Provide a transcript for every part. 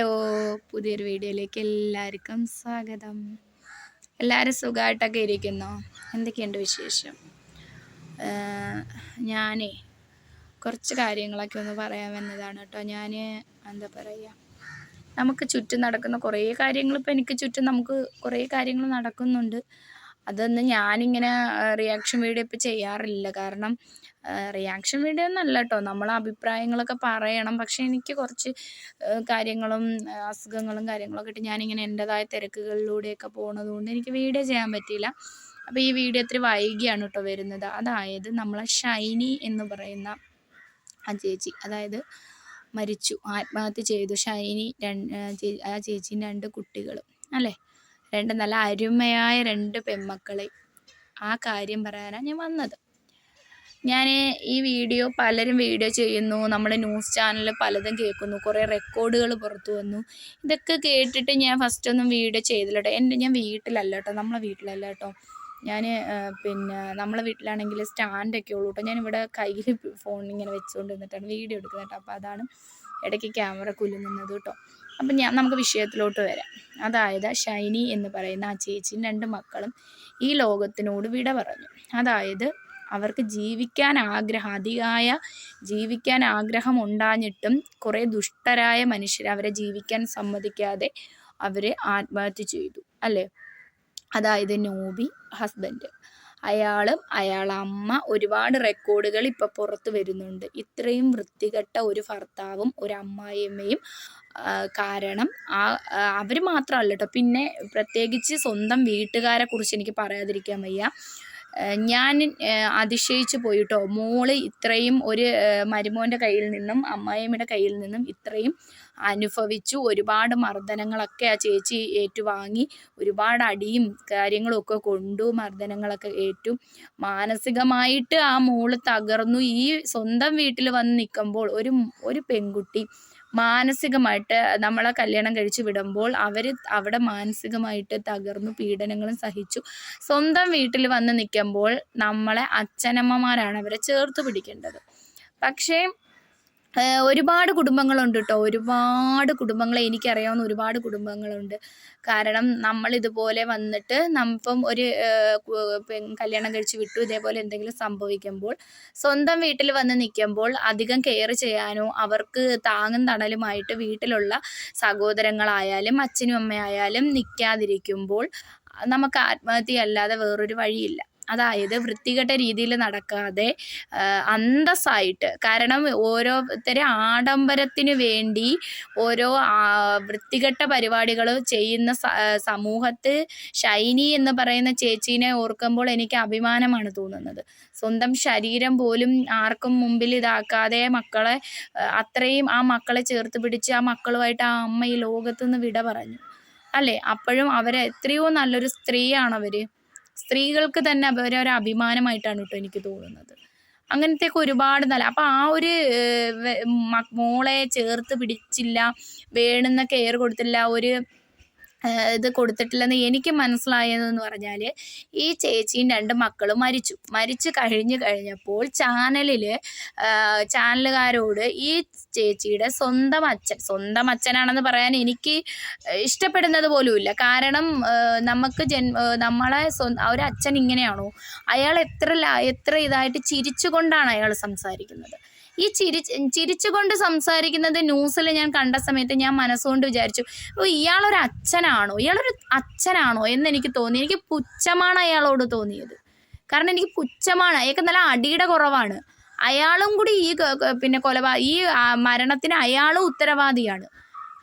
Hello പുതിയൊരു വീഡിയോയിലേക്ക് എല്ലാവർക്കും സ്വാഗതം. എല്ലാവരും സുഖമായിട്ടൊക്കെ ഇരിക്കുന്നു? എന്തൊക്കെയുണ്ട് വിശേഷം? ഞാനേ കുറച്ച് കാര്യങ്ങളൊക്കെ ഒന്ന് പറയാൻ വന്നതാണ് കേട്ടോ. ഞാൻ എന്താ പറയുക നമുക്ക് ചുറ്റും നടക്കുന്ന കുറേ കാര്യങ്ങൾ ഇപ്പോൾ എനിക്ക് ചുറ്റും നമുക്ക് കുറേ കാര്യങ്ങൾ നടക്കുന്നുണ്ട്. അതൊന്നും ഞാനിങ്ങനെ റിയാക്ഷൻ വീഡിയോ ഇപ്പോൾ ചെയ്യാറില്ല. കാരണം റിയാക്ഷൻ വീഡിയോ ഒന്നല്ല കേട്ടോ നമ്മൾ അഭിപ്രായങ്ങളൊക്കെ പറയണം. പക്ഷേ എനിക്ക് കുറച്ച് കാര്യങ്ങളും അസുഖങ്ങളും കാര്യങ്ങളൊക്കെ ആയിട്ട് ഞാനിങ്ങനെ എന്റെതായ തിരക്കുകളിലൂടെയൊക്കെ പോകുന്നത് കൊണ്ട് എനിക്ക് വീഡിയോ ചെയ്യാൻ പറ്റിയില്ല. അപ്പോൾ ഈ വീഡിയോ ഇത്തിരി വൈകിയാണ് കേട്ടോ വരുന്നത്. അതായത് നമ്മളെ ഷൈനി എന്ന് പറയുന്ന ആ ചേച്ചി അതായത് മരിച്ചു. ആത്മഹത്യ ചെയ്തു. ഷൈനി ആ ചേച്ചിയും രണ്ട് കുട്ടികളും. അല്ലേ? രണ്ട് നല്ല അരുമയായ രണ്ട് പെമ്മക്കളെ ആ കാര്യം പറയാനാണ് ഞാൻ വന്നത്. ഞാൻ ഈ വീഡിയോ പലരും വീഡിയോ ചെയ്യുന്നു. നമ്മുടെ ന്യൂസ് ചാനൽ പലതും കേൾക്കുന്നു. കുറേ റെക്കോർഡുകൾ പുറത്തു വന്നു. ഇതൊക്കെ കേട്ടിട്ട് ഞാൻ ഫസ്റ്റ് ഒന്നും വീഡിയോ ചെയ്തില്ല എന്റെ ഞാൻ വീട്ടിലല്ല കേട്ടോ നമ്മളെ വീട്ടിലല്ല കേട്ടോ ഞാൻ പിന്നെ നമ്മളെ വീട്ടിലാണെങ്കിൽ സ്റ്റാൻഡൊക്കെ ഉള്ളൂ കേട്ടോ ഞാനിവിടെ കയ്യിൽ ഫോൺ ഇങ്ങനെ വെച്ചുകൊണ്ട് നിന്നിട്ടാണ് വീഡിയോ എടുക്കുന്നത് കേട്ടോ അപ്പോൾ അതാണ് ഇടയ്ക്ക് ക്യാമറ കുലുങ്ങുന്നത് കേട്ടോ അപ്പം ഞാൻ നമുക്ക് വിഷയത്തിലോട്ട് വരാം. അതായത് ഷൈനി എന്ന് പറയുന്ന ആ ചേച്ചിയും രണ്ട് മക്കളും ഈ ലോകത്തിനോട് വിട പറഞ്ഞു. അതായത് അവർക്ക് ജീവിക്കാൻ ആഗ്രഹം അതിയായ ജീവിക്കാൻ ആഗ്രഹം ഉണ്ടാഞ്ഞിട്ടും കുറേ ദുഷ്ടരായ മനുഷ്യർ അവരെ ജീവിക്കാൻ സമ്മതിക്കാതെ അവരെ ആത്മഹത്യ ചെയ്തു അല്ലേ? അതായത് നോബി ഹസ്ബൻഡ് അയാളും അയാളെ അമ്മ ഒരുപാട് റെക്കോർഡുകൾ ഇപ്പോൾ പുറത്തു വരുന്നുണ്ട്. ഇത്രയും വൃത്തികെട്ട ഒരു ഭർത്താവും ഒരു അമ്മായിയമ്മയും കാരണം ആ അവർ മാത്രമല്ല കേട്ടോ പിന്നെ പ്രത്യേകിച്ച് സ്വന്തം വീട്ടുകാരെ കുറിച്ച് എനിക്ക് പറയാതിരിക്കാൻ വയ്യ. ഞാൻ അതിശയിച്ച് പോയിട്ടോ മോൾ ഇത്രയും ഒരു മരുമോന്റെ കയ്യിൽ നിന്നും അമ്മായിയമ്മയുടെ കയ്യിൽ നിന്നും ഇത്രയും അനുഭവിച്ചു. ഒരുപാട് മർദ്ദനങ്ങളൊക്കെ ആ ചേച്ചി ഏറ്റുവാങ്ങി. ഒരുപാട് അടിയും കാര്യങ്ങളൊക്കെ കൊണ്ടു മർദ്ദനങ്ങളൊക്കെ ഏറ്റു. മാനസികമായിട്ട് ആ മോൾ തകർന്നു. ഈ സ്വന്തം വീട്ടിൽ വന്ന് നിൽക്കുമ്പോൾ ഒരു ഒരു പെൺകുട്ടി മാനസികമായിട്ട് നമ്മളെ കല്യാണം കഴിച്ച് വിടുമ്പോൾ അവർ അവിടെ മാനസികമായിട്ട് തകർന്നു പീഡനങ്ങളും സഹിച്ചു. സ്വന്തം വീട്ടിൽ വന്ന് നിൽക്കുമ്പോൾ നമ്മളെ അച്ഛനമ്മമാരാണ് അവരെ ചേർത്ത് പിടിക്കേണ്ടത്. പക്ഷേ ഒരുപാട് കുടുംബങ്ങളുണ്ട് കേട്ടോ ഒരുപാട് കുടുംബങ്ങളെ എനിക്കറിയാവുന്ന ഒരുപാട് കുടുംബങ്ങളുണ്ട്. കാരണം നമ്മൾ ഇതുപോലെ വന്നിട്ട് നമ്മപ്പം ഒരു കല്യാണം കഴിച്ച് വിട്ടു ഇതേപോലെ എന്തെങ്കിലും സംഭവിക്കുമ്പോൾ സ്വന്തം വീട്ടിൽ വന്ന് നിൽക്കുമ്പോൾ അധികം കെയർ ചെയ്യാനോ അവർക്ക് താങ്ങും തണലുമായിട്ട് വീട്ടിലുള്ള സഹോദരങ്ങളായാലും അച്ഛനും അമ്മയായാലും നിൽക്കാതിരിക്കുമ്പോൾ നമുക്ക് ആത്മഹത്യ അല്ലാതെ വേറൊരു വഴിയില്ല. അതായത് വൃത്തികെട്ട രീതിയിൽ നടക്കാതെ അന്തസ്സായിട്ട് കാരണം ഓരോരുത്തരെ ആഡംബരത്തിന് വേണ്ടി ഓരോ വൃത്തികെട്ട പരിപാടികൾ ചെയ്യുന്ന സമൂഹത്ത് ഷൈനി എന്ന് പറയുന്ന ചേച്ചീനെ ഓർക്കുമ്പോൾ എനിക്ക് അഭിമാനമാണ് തോന്നുന്നത്. സ്വന്തം ശരീരം പോലും ആർക്കും മുമ്പിൽ ഇതാക്കാതെ മക്കളെ അത്രയും ആ മക്കളെ ചേർത്ത് പിടിച്ച് ആ മക്കളുമായിട്ട് ആ അമ്മ ഈ ലോകത്തുനിന്ന് വിട പറഞ്ഞു. അല്ലേ? അപ്പോഴും അവരെ എത്രയോ നല്ലൊരു സ്ത്രീയാണ് അവർ സ്ത്രീകൾക്ക് തന്നെ ഒരു അഭിമാനമായിട്ടാണ് കേട്ടോ എനിക്ക് തോന്നുന്നത്. അങ്ങനത്തെയൊക്കെ ഒരുപാട് നല്ല അപ്പം ആ ഒരു മോളെ ചേർത്ത് പിടിച്ചില്ല വേണ്ടുന്ന കെയർ കൊടുത്തില്ല ഒരു ഇത് കൊടുത്തിട്ടില്ലെന്ന് എനിക്ക് മനസ്സിലായതെന്ന് പറഞ്ഞാൽ ഈ ചേച്ചിയും രണ്ട് മക്കളും മരിച്ചു. മരിച്ചു കഴിഞ്ഞു കഴിഞ്ഞപ്പോൾ ചാനലിൽ ചാനലുകാരോട് ഈ ചേച്ചിയുടെ സ്വന്തം അച്ഛൻ സ്വന്തം അച്ഛനാണെന്ന് പറയാൻ എനിക്ക് ഇഷ്ടപ്പെടുന്നത് പോലുമില്ല. കാരണം നമുക്ക് ജൻ നമ്മളെ ഒരു അച്ഛൻ ഇങ്ങനെയാണോ? അയാൾ എത്ര എത്ര ഇതായിട്ട് ചിരിച്ചുകൊണ്ടാണ് അയാൾ സംസാരിക്കുന്നത്? ഈ ചിരി ചിരിച്ചുകൊണ്ട് സംസാരിക്കുന്നത് ന്യൂസിൽ ഞാൻ കണ്ട സമയത്ത് ഞാൻ മനസ്സുകൊണ്ട് വിചാരിച്ചു ഓ ഇയാളൊരു അച്ഛനാണോ? ഇയാളൊരു അച്ഛനാണോ? എന്ന് എനിക്ക് തോന്നി. എനിക്ക് പുച്ഛമാണ് അയാളോട് തോന്നിയത്. കാരണം എനിക്ക് പുച്ഛമാണ്. അയാൾക്ക് നല്ല അടിയുടെ കുറവാണ്. അയാളും കൂടി ഈ പിന്നെ കൊലപാ ഈ മരണത്തിന് അയാളും ഉത്തരവാദിയാണ്.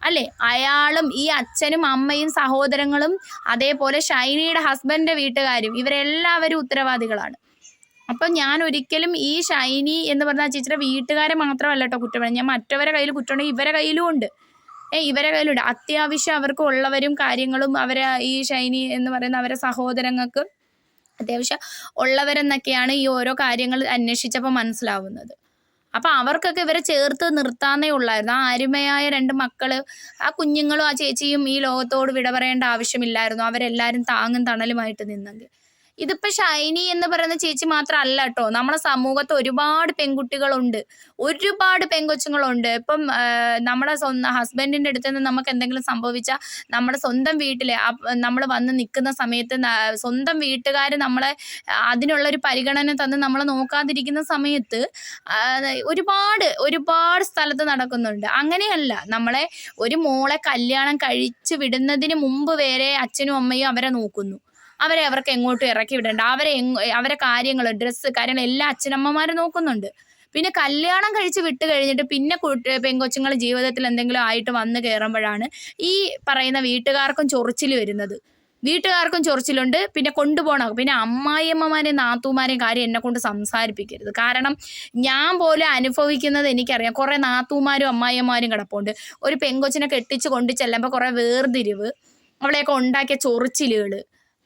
അല്ലേ? അയാളും ഈ അച്ഛനും അമ്മയും സഹോദരങ്ങളും അതേപോലെ ഷൈനിയുടെ ഹസ്ബൻഡിന്റെ വീട്ടുകാരും ഇവരെല്ലാവരും ഉത്തരവാദികളാണ്. അപ്പം ഞാൻ ഒരിക്കലും ഈ ഷൈനി എന്ന് പറഞ്ഞ ചേച്ചിയുടെ വീട്ടുകാരെ മാത്രമല്ല കേട്ടോ കുറ്റം ഞാൻ മറ്റവരെ കയ്യിൽ കുറ്റമുണ്ടെങ്കിൽ ഇവരെ കയ്യിലും ഉണ്ട്. ഏ ഇവരെ കയ്യിലുണ്ട് അത്യാവശ്യം അവർക്ക് ഉള്ളവരും കാര്യങ്ങളും അവരെ ഈ ഷൈനി എന്ന് പറയുന്ന അവരെ സഹോദരങ്ങൾക്ക് അത്യാവശ്യം ഉള്ളവരെന്നൊക്കെയാണ് ഈ ഓരോ കാര്യങ്ങൾ അന്വേഷിച്ചപ്പോൾ മനസ്സിലാവുന്നത്. അപ്പം അവർക്കൊക്കെ ഇവരെ ചേർത്ത് നിർത്താന്നേ ഉള്ളായിരുന്നു. ആ അരുമയായ രണ്ട് മക്കൾ ആ കുഞ്ഞുങ്ങളും ആ ചേച്ചിയും ഈ ലോകത്തോട് വിട പറയേണ്ട ആവശ്യമില്ലായിരുന്നു. അവരെല്ലാരും താങ്ങും തണലുമായിട്ട് നിന്നെങ്കിൽ. ഇതിപ്പോ ഷൈനി എന്ന് പറയുന്ന ചേച്ചി മാത്രമല്ല കേട്ടോ നമ്മുടെ സമൂഹത്ത് ഒരുപാട് പെൺകുട്ടികളുണ്ട്. ഒരുപാട് പെൺകൊച്ചുങ്ങളുണ്ട് ഇപ്പം നമ്മുടെ സ്വന്തം ഹസ്ബൻഡിന്റെ അടുത്ത് നിന്ന് നമുക്ക് എന്തെങ്കിലും സംഭവിച്ചാൽ നമ്മുടെ സ്വന്തം വീട്ടിലെ നമ്മൾ വന്ന് നിൽക്കുന്ന സമയത്ത് സ്വന്തം വീട്ടുകാർ നമ്മളെ അതിനുള്ള ഒരു പരിഗണന തന്ന് നമ്മളെ നോക്കാതിരിക്കുന്ന സമയത്ത് ഒരുപാട് ഒരുപാട് സ്ഥലത്ത് നടക്കുന്നുണ്ട്. അങ്ങനെയല്ല. നമ്മളെ ഒരു മോളെ കല്യാണം കഴിച്ചു വിടുന്നതിന് മുമ്പ് വരെ അച്ഛനും അമ്മയും അവരെ നോക്കുന്നു. അവരെ അവർക്ക് എങ്ങോട്ടും ഇറക്കി വിടണ്ട. അവരെ അവരെ കാര്യങ്ങൾ ഡ്രസ്സ് കാര്യങ്ങൾ എല്ലാം അച്ഛനമ്മമാരും നോക്കുന്നുണ്ട്. പിന്നെ കല്യാണം കഴിച്ച് വിട്ട് കഴിഞ്ഞിട്ട് പിന്നെ പെങ്കൊച്ചുങ്ങൾ ജീവിതത്തിൽ എന്തെങ്കിലും ആയിട്ട് വന്ന് കയറുമ്പോഴാണ് ഈ പറയുന്ന വീട്ടുകാർക്കും ചൊറിച്ചിൽ വരുന്നത്. വീട്ടുകാർക്കും ചൊറിച്ചിലുണ്ട്. പിന്നെ കൊണ്ടുപോകണം പിന്നെ അമ്മായിയമ്മമാരെയും നാത്തൂമാരെയും കാര്യം എന്നെ കൊണ്ട് സംസാരിപ്പിക്കരുത്. കാരണം ഞാൻ പോലെ അനുഭവിക്കുന്നത് എനിക്കറിയാം. കുറേ നാത്തൂമാരും അമ്മായിയമ്മമാരും കിടപ്പുണ്ട്. ഒരു പെങ്കൊച്ചിനെ കെട്ടിച്ച് കൊണ്ടു ചെല്ലുമ്പോൾ കുറേ വേർതിരിവ് അവളെയൊക്കെ ഉണ്ടാക്കിയ ചൊറിച്ചിലുകൾ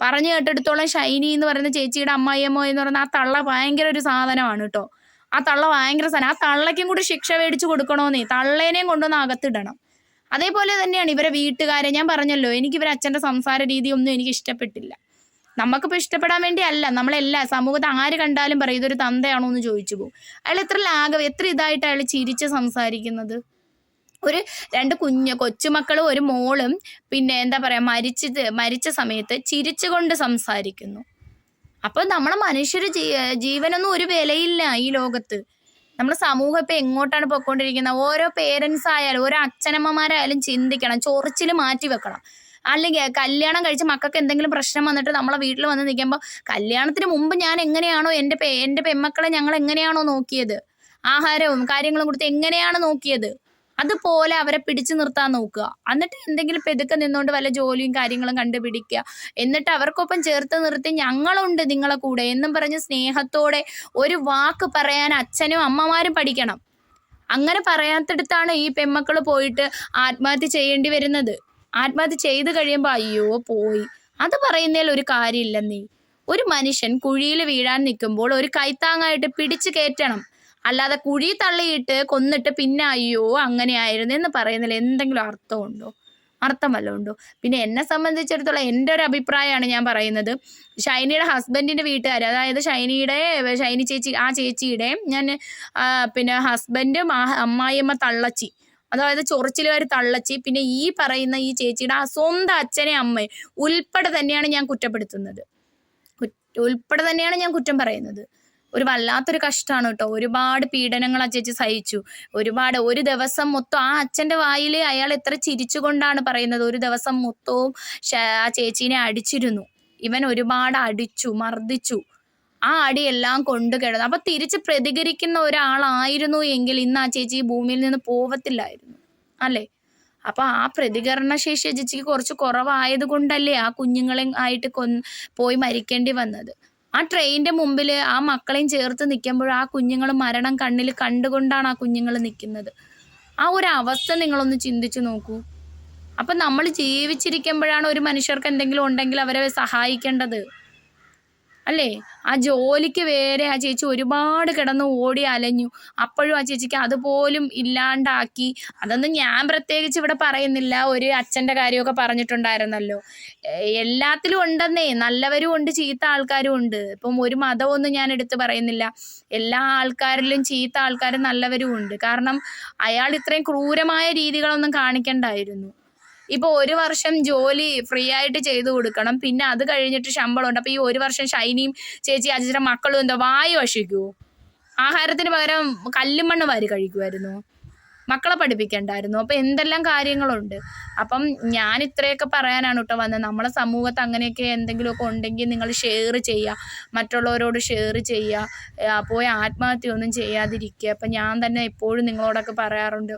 പറഞ്ഞു കേട്ടെടുത്തോളം ഷൈനി എന്ന് പറയുന്ന ചേച്ചിയുടെ അമ്മായിയമ്മോ എന്ന് പറയുന്ന ആ തള്ള ഭയങ്കര ഒരു സാധനമാണ് കേട്ടോ. ആ തള്ള ഭയങ്കര സാധനം. ആ തള്ളയ്ക്കും കൂടി ശിക്ഷ മേടിച്ചു കൊടുക്കണമെന്നേ തള്ളേനെയും കൊണ്ടുവന്ന് അകത്തിടണം. അതേപോലെ തന്നെയാണ് ഇവരെ വീട്ടുകാരെ. ഞാൻ പറഞ്ഞല്ലോ എനിക്ക് ഇവരെ അച്ഛന്റെ സംസാര രീതി ഒന്നും എനിക്ക് ഇഷ്ടപ്പെട്ടില്ല. നമുക്കിപ്പോൾ ഇഷ്ടപ്പെടാൻ വേണ്ടി അല്ല നമ്മളെല്ലാ സമൂഹത്ത് ആര് കണ്ടാലും പറയും ഇതൊരു തന്തയാണോ എന്ന് ചോദിച്ചു പോകും. അയാൾ എത്ര ലാഘവം എത്ര ഇതായിട്ട് അയാൾ ചിരിച്ച് സംസാരിക്കുന്നത്? ഒരു രണ്ട് കുഞ്ഞ് കൊച്ചുമക്കളും ഒരു മോളും പിന്നെ എന്താ പറയുക മരിച്ചത് മരിച്ച സമയത്ത് ചിരിച്ചുകൊണ്ട് സംസാരിക്കുന്നു. അപ്പോൾ നമ്മളെ മനുഷ്യര് ജീവനൊന്നും ഒരു വിലയില്ല ഈ ലോകത്ത്. നമ്മുടെ സമൂഹം ഇപ്പം എങ്ങോട്ടാണ് പോയിക്കൊണ്ടിരിക്കുന്നത്? ഓരോ പേരൻസ് ആയാലും ഓരോ അച്ഛനമ്മമാരായാലും ചിന്തിക്കണം ചൊറിച്ചിൽ മാറ്റി വെക്കണം. അല്ലെങ്കിൽ കല്യാണം കഴിച്ച് മക്കൾക്ക് എന്തെങ്കിലും പ്രശ്നം വന്നിട്ട് നമ്മളെ വീട്ടിൽ വന്ന് നിൽക്കുമ്പോൾ കല്യാണത്തിന് മുമ്പ് ഞാൻ എങ്ങനെയാണോ എന്റെ എന്റെ പെമ്മക്കളെ ഞങ്ങൾ എങ്ങനെയാണോ നോക്കിയത്? ആഹാരവും കാര്യങ്ങളും കൊടുത്ത് എങ്ങനെയാണ് നോക്കിയത്? അതുപോലെ അവരെ പിടിച്ചു നിർത്താൻ നോക്കുക. എന്നിട്ട് എന്തെങ്കിലും പെതുക്കെ നിന്നുകൊണ്ട് വല്ല ജോലിയും കാര്യങ്ങളും കണ്ടുപിടിക്കുക. എന്നിട്ട് അവർക്കൊപ്പം ചേർത്ത് നിർത്തി ഞങ്ങളുണ്ട് നിങ്ങളെ കൂടെ എന്നും പറഞ്ഞ് സ്നേഹത്തോടെ ഒരു വാക്ക് പറയാൻ അച്ഛനും അമ്മമാരും പഠിക്കണം. അങ്ങനെ പറയാത്തടത്താണ് ഈ പെമ്മക്കൾ പോയിട്ട് ആത്മഹത്യ ചെയ്യേണ്ടി വരുന്നത്. ആത്മഹത്യ ചെയ്ത് കഴിയുമ്പോൾ അയ്യോ പോയി. അത് പറയുന്നതിൽ ഒരു കാര്യമില്ലെന്നേ. ഒരു മനുഷ്യൻ കുഴിയിൽ വീഴാൻ നിൽക്കുമ്പോൾ ഒരു കൈത്താങ്ങായിട്ട് പിടിച്ചു കയറ്റണം. അല്ലാതെ കുഴി തള്ളിയിട്ട് കൊന്നിട്ട് പിന്നെ അയ്യോ അങ്ങനെയായിരുന്നു എന്ന് പറയുന്നതിൽ എന്തെങ്കിലും അർത്ഥമുണ്ടോ? അർത്ഥം വല്ലതും ഉണ്ടോ പിന്നെ എന്നെ സംബന്ധിച്ചിടത്തോളം എന്റെ ഒരു അഭിപ്രായമാണ് ഞാൻ പറയുന്നത്. ഷൈനിയുടെ ഹസ്ബൻഡിന്റെ വീട്ടുകാർ അതായത് ഷൈനിയുടെ ഷൈനി ചേച്ചി ആ ചേച്ചിയുടെ ഞാൻ പിന്നെ ഹസ്ബൻഡും ആ അമ്മായിയമ്മ തള്ളച്ചി. അതായത് ചൊറിച്ചിലുകാർ തള്ളച്ചി. പിന്നെ ഈ പറയുന്ന ഈ ചേച്ചിയുടെ ആ സ്വന്തം അച്ഛനെ അമ്മയും ഉൾപ്പെടെ തന്നെയാണ് ഞാൻ കുറ്റപ്പെടുത്തുന്നത്. കുറ്റ- ഉൾപ്പെടെ തന്നെയാണ് ഞാൻ കുറ്റം പറയുന്നത്. ഒരു വല്ലാത്തൊരു കഷ്ടമാണ് കേട്ടോ ഒരുപാട് പീഡനങ്ങൾ ആ ചേച്ചി സഹിച്ചു. ഒരുപാട് ഒരു ദിവസം മൊത്തം ആ അച്ഛന്റെ വായിൽ അയാൾ എത്ര ചിരിച്ചുകൊണ്ടാണ് പറയുന്നത്. ഒരു ദിവസം മൊത്തവും ആ ചേച്ചീനെ അടിച്ചിരുന്നു. ഇവൻ ഒരുപാട് അടിച്ചു മർദ്ദിച്ചു. ആ അടിയെല്ലാം കൊണ്ടു കിടന്നു. അപ്പൊ തിരിച്ച് പ്രതികരിക്കുന്ന ഒരാളായിരുന്നു എങ്കിൽ ഇന്ന് ആ ചേച്ചി ഭൂമിയിൽ നിന്ന് പോവത്തില്ലായിരുന്നു. അല്ലേ? അപ്പൊ ആ പ്രതികരണ ശേഷി ചേച്ചിക്ക് കുറച്ച് കുറവായത് കൊണ്ടല്ലേ ആ കുഞ്ഞുങ്ങളെ ആയിട്ട് കൊ പോയി മരിക്കേണ്ടി വന്നത്. ആ ട്രെയിനിന്റെ മുമ്പിൽ ആ മക്കളെയും ചേർത്ത് നിൽക്കുമ്പോൾ ആ കുഞ്ഞുങ്ങൾ മരണം കണ്ണിൽ കണ്ടുകൊണ്ടാണ് ആ കുഞ്ഞുങ്ങൾ നിൽക്കുന്നത് ആ ഒരു അവസ്ഥ നിങ്ങളൊന്ന് ചിന്തിച്ചു നോക്കൂ. അപ്പം നമ്മൾ ജീവിച്ചിരിക്കുമ്പോഴാണ് ഒരു മനുഷ്യർക്ക് എന്തെങ്കിലും ഉണ്ടെങ്കിൽ അവരെ സഹായിക്കേണ്ടത്. അല്ലേ? ആ ജോലിക്ക് വേറെ ആ ചേച്ചി ഒരുപാട് കിടന്ന് ഓടി അലഞ്ഞു. അപ്പോഴും ആ ചേച്ചിക്ക് അതുപോലും ഇല്ലാണ്ടാക്കി. അതൊന്നും ഞാൻ പ്രത്യേകിച്ച് ഇവിടെ പറയുന്നില്ല. ഒരു അച്ഛന്റെ കാര്യമൊക്കെ പറഞ്ഞിട്ടുണ്ടായിരുന്നല്ലോ. എല്ലാത്തിലും ഉണ്ടെന്നേ. നല്ലവരും ഉണ്ട് ചീത്ത ആൾക്കാരും ഉണ്ട്. ഇപ്പം ഒരു മതമൊന്നും ഞാൻ എടുത്ത് പറയുന്നില്ല. എല്ലാ ആൾക്കാരിലും ചീത്ത ആൾക്കാരും നല്ലവരും ഉണ്ട്. കാരണം അയാൾ ഇത്രയും ക്രൂരമായ രീതികളൊന്നും കാണിക്കണ്ടായിരുന്നു. ഇപ്പോൾ ഒരു വർഷം ജോലി ഫ്രീ ആയിട്ട് ചെയ്തു കൊടുക്കണം. പിന്നെ അത് കഴിഞ്ഞിട്ട് ശമ്പളം ഉണ്ട് അപ്പോൾ ഈ ഒരു വർഷം ഷൈനിയും ചേച്ചി അജിച്ചിയുടെ മക്കളും എന്താ വായു വശിക്കൂ. ആഹാരത്തിന് പകരം കല്ലും മണ്ണ് വാരി കഴിക്കുമായിരുന്നു മക്കളെ പഠിപ്പിക്കണ്ടായിരുന്നു. അപ്പോൾ എന്തെല്ലാം കാര്യങ്ങളുണ്ട്? അപ്പം ഞാൻ ഇത്രയൊക്കെ പറയാനാണ് കേട്ടോ വന്നത്. നമ്മളെ സമൂഹത്ത് അങ്ങനെയൊക്കെ എന്തെങ്കിലുമൊക്കെ ഉണ്ടെങ്കിൽ നിങ്ങൾ ഷെയർ ചെയ്യുക. മറ്റുള്ളവരോട് ഷെയർ ചെയ്യുക. പോയി ആത്മഹത്യ ഒന്നും ചെയ്യാതിരിക്കുക. അപ്പം ഞാൻ തന്നെ എപ്പോഴും നിങ്ങളോടൊക്കെ പറയാറുണ്ട്.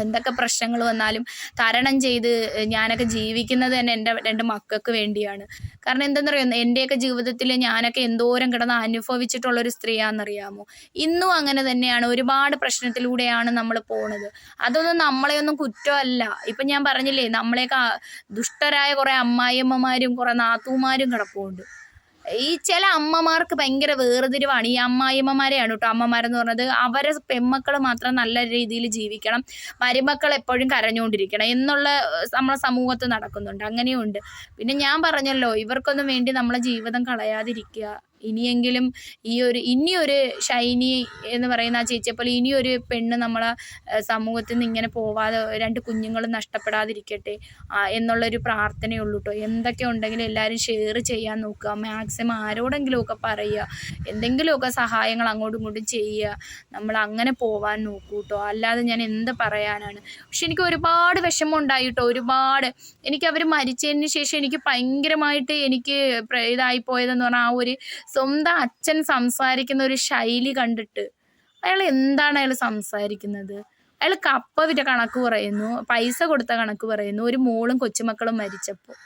എന്തൊക്കെ പ്രശ്നങ്ങൾ വന്നാലും തരണം ചെയ്ത് ഞാനൊക്കെ ജീവിക്കുന്നത് തന്നെ എന്റെ രണ്ട് മക്കൾക്ക് വേണ്ടിയാണ്. കാരണം എന്താണെന്ന് അറിയാം എന്റെയൊക്കെ ജീവിതത്തിൽ ഞാനൊക്കെ എന്തോരം കിടന്ന് അനുഭവിച്ചിട്ടുള്ളൊരു സ്ത്രീയാണെന്നറിയാമോ? ഇന്നും അങ്ങനെ തന്നെയാണ്. ഒരുപാട് പ്രശ്നത്തിലൂടെയാണ് നമ്മൾ പോണത്. അതൊന്നും നമ്മളെയൊന്നും കുറ്റമല്ല. ഇപ്പം ഞാൻ പറഞ്ഞില്ലേ നമ്മളെയൊക്കെ ദുഷ്ടരായ കുറേ അമ്മായിയമ്മമാരും കുറേ നാത്തൂമാരും കിടപ്പുണ്ട്. ഈ ചില അമ്മമാർക്ക് ഭയങ്കര വേർതിരിവാണ്. ഈ അമ്മായിമ്മമാരെയാണ് കേട്ടോ അമ്മമാരെന്ന് പറഞ്ഞത്. അവരെ പെമ്മക്കൾ മാത്രം നല്ല രീതിയിൽ ജീവിക്കണം. മരുമക്കൾ എപ്പോഴും കരഞ്ഞുകൊണ്ടിരിക്കണം എന്നുള്ള നമ്മളെ സമൂഹത്ത് നടക്കുന്നുണ്ട്. അങ്ങനെയുണ്ട്. പിന്നെ ഞാൻ പറഞ്ഞല്ലോ ഇവർക്കൊന്നും വേണ്ടി നമ്മളെ ജീവിതം കളയാതിരിക്കുക. ഇനിയെങ്കിലും ഈ ഒരു ഇനിയൊരു ഷൈനി എന്ന് പറയുന്ന ആ ചേച്ചിയെപ്പോലെ ഇനിയൊരു പെണ്ണ് നമ്മളെ സമൂഹത്തിൽ നിന്ന് ഇങ്ങനെ പോവാതെ രണ്ട് കുഞ്ഞുങ്ങളും നഷ്ടപ്പെടാതിരിക്കട്ടെ എന്നുള്ളൊരു പ്രാർത്ഥനയുള്ളൂ കേട്ടോ എന്തൊക്കെ ഉണ്ടെങ്കിലും എല്ലാവരും ഷെയർ ചെയ്യാൻ നോക്കുക. മാക്സിമം ആരോടെങ്കിലുമൊക്കെ പറയുക. എന്തെങ്കിലുമൊക്കെ സഹായങ്ങൾ അങ്ങോട്ടും ഇങ്ങോട്ടും ചെയ്യുക. നമ്മൾ അങ്ങനെ പോവാൻ നോക്കൂ കേട്ടോ അല്ലാതെ ഞാൻ എന്ത് പറയാനാണ്. പക്ഷെ എനിക്ക് ഒരുപാട് വിഷമം ഉണ്ടായി കേട്ടോ ഒരുപാട്. എനിക്ക് അവർ മരിച്ചതിന് ശേഷം എനിക്ക് ഭയങ്കരമായിട്ട് എനിക്ക് ഇതായിപ്പോയതെന്ന് ഇതായി പോയതെന്ന് പറഞ്ഞാൽ ആ ഒരു സ്വന്തം അച്ഛൻ സംസാരിക്കുന്ന ഒരു ശൈലി കണ്ടിട്ട് അയാൾ എന്താണ് അയാൾ സംസാരിക്കുന്നത്? അയാൾ കപ്പ വിറ്റ കണക്ക് പറയുന്നു പൈസ കൊടുത്ത കണക്ക് പറയുന്നു ഒരു മോളും കൊച്ചുമക്കളും മരിച്ചപ്പോൾ.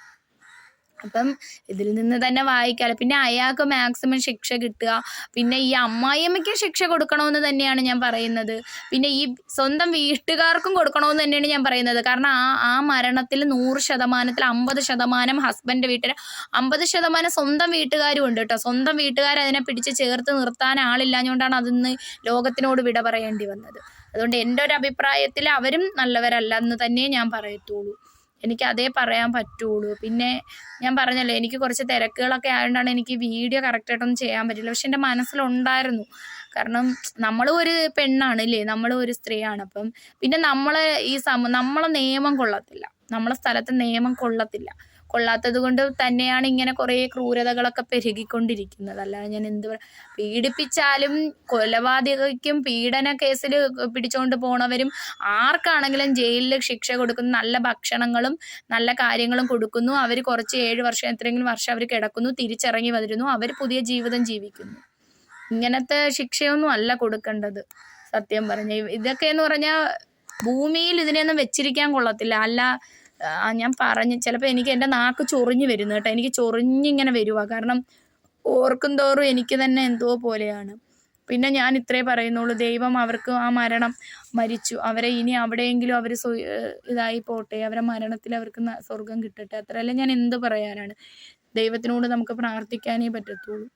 അപ്പം ഇതിൽ നിന്ന് തന്നെ വായിക്കാമല്ലോ പിന്നെ അയാൾക്ക് മാക്സിമം ശിക്ഷ കിട്ടുക. പിന്നെ ഈ അമ്മായിയമ്മയ്ക്ക് ശിക്ഷ കൊടുക്കണമെന്ന് തന്നെയാണ് ഞാൻ പറയുന്നത്. പിന്നെ ഈ സ്വന്തം വീട്ടുകാർക്കും കൊടുക്കണമെന്ന് തന്നെയാണ് ഞാൻ പറയുന്നത്. കാരണം ആ ആ മരണത്തിൽ നൂറ് ശതമാനത്തിൽ അമ്പത് ശതമാനം ഹസ്ബൻഡ് വീട്ടിൽ അമ്പത് ശതമാനം സ്വന്തം വീട്ടുകാരും ഉണ്ട് കേട്ടോ. സ്വന്തം വീട്ടുകാർ അതിനെ പിടിച്ച് ചേർത്ത് നിർത്താൻ ആളില്ലാഞ്ഞുകൊണ്ടാണ് അതിന്ന് ലോകത്തിനോട് വിട പറയേണ്ടി വന്നത്. അതുകൊണ്ട് എന്റെ ഒരു അഭിപ്രായത്തിൽ അവരും നല്ലവരല്ല എന്ന് തന്നെ ഞാൻ പറയത്തുള്ളൂ. എനിക്ക് അതേ പറയാൻ പറ്റുള്ളൂ. പിന്നെ ഞാൻ പറഞ്ഞല്ലോ എനിക്ക് കുറച്ച് തിരക്കുകളൊക്കെ ആയതുകൊണ്ടാണ് എനിക്ക് വീഡിയോ കറക്റ്റായിട്ടൊന്നും ചെയ്യാൻ പറ്റില്ല. പക്ഷെ എന്റെ മനസ്സിലുണ്ടായിരുന്നു. കാരണം നമ്മളും ഒരു പെണ്ണാണ് ഇല്ലേ? നമ്മളും ഒരു സ്ത്രീയാണ്. അപ്പം പിന്നെ നമ്മളെ ഈ സമ നമ്മളെ നിയമം കൊള്ളത്തില്ല. നമ്മളെ സ്ഥലത്ത് നിയമം കൊള്ളത്തില്ല. കൊള്ളാത്തത് കൊണ്ട് തന്നെയാണ് ഇങ്ങനെ കുറേ ക്രൂരതകളൊക്കെ പെരുകിക്കൊണ്ടിരിക്കുന്നത്. അല്ലാതെ ഞാൻ എന്ത് പീഡിപ്പിച്ചാലും കൊലപാതകയ്ക്കും പീഡന കേസിൽ പിടിച്ചുകൊണ്ട് പോണവരും ആർക്കാണെങ്കിലും ജയിലിൽ ശിക്ഷ കൊടുക്കുന്നു നല്ല ഭക്ഷണങ്ങളും നല്ല കാര്യങ്ങളും കൊടുക്കുന്നു. അവർ കുറച്ച് ഏഴ് വർഷം എത്രയെങ്കിലും വർഷം അവർ കിടക്കുന്നു തിരിച്ചിറങ്ങി വരുന്നു അവർ പുതിയ ജീവിതം ജീവിക്കുന്നു. ഇങ്ങനത്തെ ശിക്ഷയൊന്നും അല്ല കൊടുക്കേണ്ടത്. സത്യം പറഞ്ഞ ഇതൊക്കെ എന്ന് പറഞ്ഞാൽ ഭൂമിയിൽ ഇതിനെയൊന്നും വെച്ചിരിക്കാൻ കൊള്ളത്തില്ല. അല്ല ഞാൻ പറഞ്ഞ് ചിലപ്പോൾ എനിക്ക് എന്റെ നാക്ക് ചൊറിഞ്ഞ് വരുന്നു കേട്ടോ. എനിക്ക് ചൊറിഞ്ഞിങ്ങനെ വരുക കാരണം ഓർക്കും തോറും എനിക്ക് തന്നെ എന്തോ പോലെയാണ്. പിന്നെ ഞാൻ ഇത്രേ പറയുന്നുള്ളൂ. ദൈവം അവർക്ക് ആ മരണം മരിച്ചു. അവരെ ഇനി അവിടെയെങ്കിലും അവർ ഇതായി പോട്ടെ. അവരെ മരണത്തിൽ അവർക്ക് സ്വർഗം കിട്ടട്ടെ. അത്രയല്ല ഞാൻ എന്ത് പറയാനാണ്? ദൈവത്തിനോട് നമുക്ക് പ്രാർത്ഥിക്കാനേ പറ്റത്തുള്ളൂ.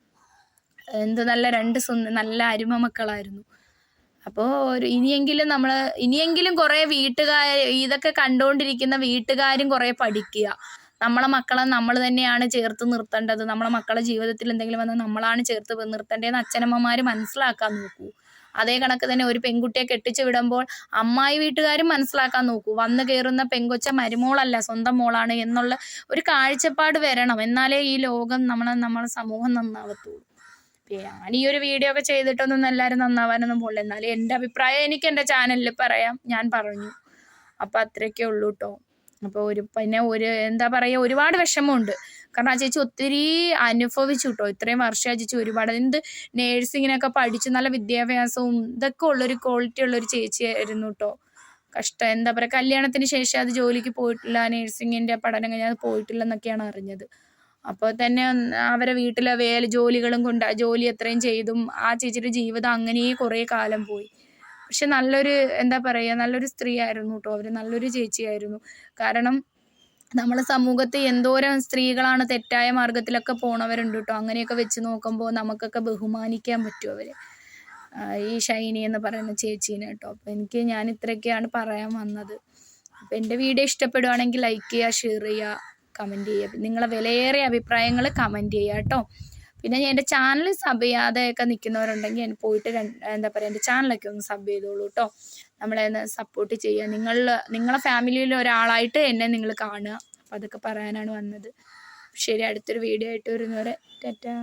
എന്ത് നല്ല രണ്ട് സ്വന്തം നല്ല അരുമ മക്കളായിരുന്നു അപ്പോൾ ഒരു ഇനിയെങ്കിലും നമ്മൾ ഇനിയെങ്കിലും കുറേ വീട്ടുകാർ ഇതൊക്കെ കണ്ടുകൊണ്ടിരിക്കുന്ന വീട്ടുകാരും കുറേ പഠിക്കുക നമ്മളെ മക്കളെ നമ്മൾ തന്നെയാണ് ചേർത്ത് നിർത്തേണ്ടത്. നമ്മളെ മക്കളെ ജീവിതത്തിൽ എന്തെങ്കിലും വന്നാൽ നമ്മളാണ് ചേർത്ത് നിർത്തേണ്ടതെന്ന് അച്ഛനമ്മമാർ മനസ്സിലാക്കാൻ നോക്കൂ. അതേ കണക്ക് തന്നെ ഒരു പെൺകുട്ടിയെ കെട്ടിച്ചു വിടുമ്പോൾ അമ്മായി വീട്ടുകാരും മനസ്സിലാക്കാൻ നോക്കൂ. വന്നു കയറുന്ന പെങ്കൊച്ച മരുമോളല്ല സ്വന്തം മോളാണ് എന്നുള്ള ഒരു കാഴ്ചപ്പാട് വരണം. എന്നാലേ ഈ ലോകം നമ്മളെ നമ്മളെ സമൂഹം നന്നാവത്തുള്ളൂ. ഞാൻ ഈ ഒരു വീഡിയോ ഒക്കെ ചെയ്തിട്ടൊന്നും എല്ലാവരും നന്നാവാനൊന്നും പോകില്ല എന്നാലും എന്റെ അഭിപ്രായം എനിക്ക് എന്റെ ചാനലിൽ പറയാം. ഞാൻ പറഞ്ഞു. അപ്പോൾ അത്രയൊക്കെ ഉള്ളൂ കേട്ടോ അപ്പോൾ ഒരു പിന്നെ ഒരു എന്താ പറയുക ഒരുപാട് വിഷമമുണ്ട്. കാരണം ആ ചേച്ചി ഒത്തിരി അനുഭവിച്ചു കേട്ടോ ഇത്രയും വർഷം ആ ചേച്ചി ഒരുപാട് എന്ത് നേഴ്സിങ്ങിനൊക്കെ പഠിച്ച് നല്ല വിദ്യാഭ്യാസവും ഇതൊക്കെ ഉള്ളൊരു ക്വാളിറ്റി ഉള്ളൊരു ചേച്ചിയായിരുന്നു കേട്ടോ കഷ്ടം. എന്താ പറയുക കല്യാണത്തിന് ശേഷം അത് ജോലിക്ക് പോയിട്ടില്ല. നേഴ്സിങ്ങിന്റെ പഠനം കഴിഞ്ഞാൽ അത് പോയിട്ടില്ലെന്നൊക്കെയാണ് അറിഞ്ഞത്. അപ്പോൾ തന്നെ അവരെ വീട്ടിലെ വേല ജോലികളും കൊണ്ട് ജോലി എത്രയും ചെയ്തും ആ ചേച്ചിയുടെ ജീവിതം അങ്ങനെ കുറേ കാലം പോയി. പക്ഷെ നല്ലൊരു എന്താ പറയുക നല്ലൊരു സ്ത്രീ ആയിരുന്നു കേട്ടോ അവർ നല്ലൊരു ചേച്ചിയായിരുന്നു. കാരണം നമ്മളെ സമൂഹത്തിൽ എന്തോരം സ്ത്രീകളാണ് തെറ്റായ മാർഗത്തിലൊക്കെ പോണവരുണ്ട് കേട്ടോ അങ്ങനെയൊക്കെ വെച്ച് നോക്കുമ്പോൾ നമുക്കൊക്കെ ബഹുമാനിക്കാൻ പറ്റും അവരെ. ഈ ഷൈനി എന്ന് പറയുന്ന ചേച്ചീനെ കേട്ടോ അപ്പോൾ എനിക്ക് ഞാൻ ഇത്രയൊക്കെയാണ് പറയാൻ വന്നത്. അപ്പോൾ എന്റെ വീഡിയോ ഇഷ്ടപ്പെടുവാണെങ്കിൽ ലൈക്ക് ചെയ്യുക ഷെയർ ചെയ്യുക. കമന്റ് ചെയ്യുക. നിങ്ങളെ വിലയേറിയ അഭിപ്രായങ്ങൾ കമന്റ് ചെയ്യുക കേട്ടോ. പിന്നെ എന്റെ ചാനൽ സബ് ചെയ്യാതെയൊക്കെ നിൽക്കുന്നവരുണ്ടെങ്കിൽ പോയിട്ട് എന്താ പറയുക എന്റെ ചാനലൊക്കെ ഒന്ന് സബ് ചെയ്തോളൂ കേട്ടോ. നമ്മളെ ഒന്ന് സപ്പോർട്ട് ചെയ്യുക. നിങ്ങൾ നിങ്ങളെ ഫാമിലിയിൽ ഒരാളായിട്ട് എന്നെ നിങ്ങൾ കാണുക. അപ്പോൾ അതൊക്കെ പറയാനാണ് വന്നത്. ശരി അടുത്തൊരു വീഡിയോ ആയിട്ട് വരുന്നവരെ ടാറ്റാ.